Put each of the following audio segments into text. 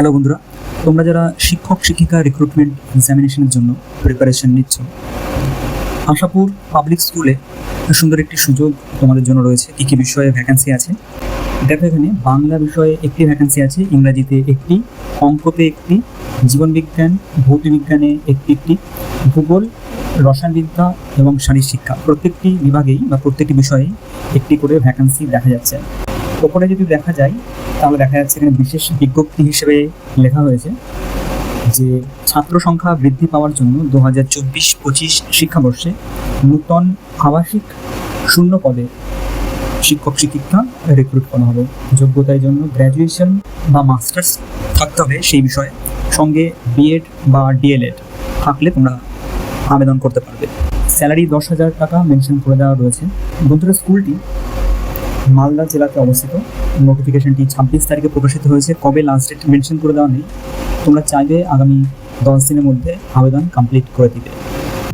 Hello বন্ধুরা, তোমরা যারা শিক্ষক, শিক্ষিকা রিক্রুটমেন্ট এক্সামিনেশনের জন্য প্রিপারেশন নিচ্ছ, আশাপুর পাবলিক স্কুলে সুন্দর একটি সুযোগ তোমাদের জন্য রয়েছে। কী কী বিষয়ে ভ্যাকেন্সি আছে? দেখো এখানে বাংলা বিষয়ে একটি ভ্যাকেন্সি আছে, ইংরাজিতে একটি, অঙ্কতে একটি, জীবনবিজ্ঞান, ভৌতবিজ্ঞানে একটি একটি, ভূগোল, রসায়নবিদ্যা এবং শারীর শিক্ষা প্রত্যেকটি বিভাগেই বা প্রত্যেকটি বিষয়েই একটি করে ভ্যাকেন্সি দেখা যাচ্ছে। ওপরে যদি দেখা যায়, তাহলে দেখা যাচ্ছে এখানে বিশেষ বিজ্ঞপ্তি হিসেবে লেখা হয়েছে যে ছাত্র সংখ্যা বৃদ্ধি পাওয়ার জন্য দু হাজার চব্বিশ পঁচিশ শিক্ষাবর্ষে নূতন আবাসিক শূন্য পদে শিক্ষক শিক্ষিকা রিক্রুট করা হবে। যোগ্যতার জন্য গ্র্যাজুয়েশন বা মাস্টার্স থাকতে হবে সেই বিষয়ে। সঙ্গে বিএড বা ডিএলএড থাকলে তোমরা আবেদন করতে পারবে। স্যালারি দশ হাজার টাকা মেনশন করে দেওয়া রয়েছে। বন্ধুরা, স্কুলটি মালদা জেলাতে অবস্থিত। নোটিফিকেশনটি ছাব্বিশ তারিখে প্রকাশিত হয়েছে। কবে লাস্ট ডেট মেনশন করে দেওয়া নেই। তোমরা চাইবে আগামী দশ দিনের মধ্যে আবেদন কমপ্লিট করে দিবে।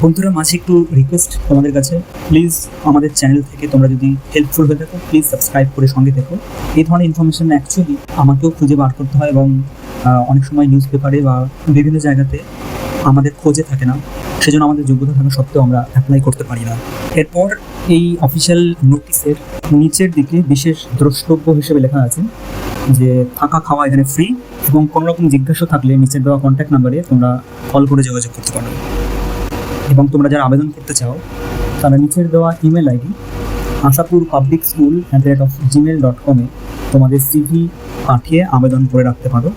বন্ধুরা মাঝে একটু রিকোয়েস্ট তোমাদের কাছে। প্লিজ আমাদের চ্যানেল থেকে তোমরা যদি হেল্পফুল হয়ে থাকো প্লিজ সাবস্ক্রাইব করে সঙ্গে থেকো। এই ধরনের ইনফরমেশন অ্যাকচুয়ালি আমাকেও খুঁজে বার করতে হয় এবং অনেক সময় নিউজ পেপারে বা বিভিন্ন জায়গাতে আমাদের খোঁজে থাকে না। সেজন্য আমাদের যোগ্যতা থাকা সত্ত্বেও আমরা অ্যাপ্লাই করতে পারি না। এরপর এই অফিসিয়াল নোটিশের নিচের দিকে বিশেষ দ্রষ্টব্য হিসেবে লেখা আছে যে থাকা খাওয়া এখানে ফ্রি এবং কোনো রকম জিজ্ঞাসা থাকলে নিচের দেওয়া কন্ট্যাক্ট নাম্বারে তোমরা কল করে যোগাযোগ করতে পারো এবং তোমরা যারা আবেদন করতে চাও, তারা নিচের দেওয়া email ID Ashapur public school at the rate of gmail dot কমে তোমাদের সিভি পাঠিয়ে আবেদন করে রাখতে পারো।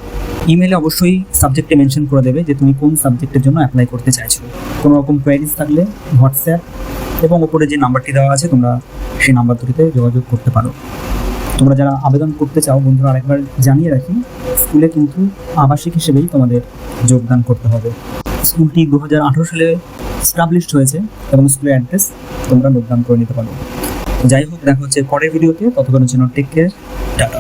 ইমেলে অবশ্যই সাবজেক্টে মেনশন করে দেবে যে তুমি কোন সাবজেক্টের জন্য অ্যাপ্লাই করতে চাইছো। কোনো রকম কোয়ারিজ থাকলে হোয়াটসঅ্যাপ এবং ওপরে যে নাম্বারটি দেওয়া আছে, তোমরা সেই নাম্বার দুটিতে যোগাযোগ করতে পারো। তোমরা যারা আবেদন করতে চাও, বন্ধুরা, আরেকবার জানিয়ে রাখি, স্কুলে কিন্তু আবাসিক হিসেবেই তোমাদের যোগদান করতে হবে। স্কুলটি দু হাজার আঠারো সালে স্টাবলিশড হয়েছে এবং স্কুলের অ্যাড্রেস তোমরা যোগদান করে নিতে পারো। যাই হোক, দেখা হচ্ছে পরের ভিডিওতে। ততক্ষণের জন্য টেক কেয়ার টাটা।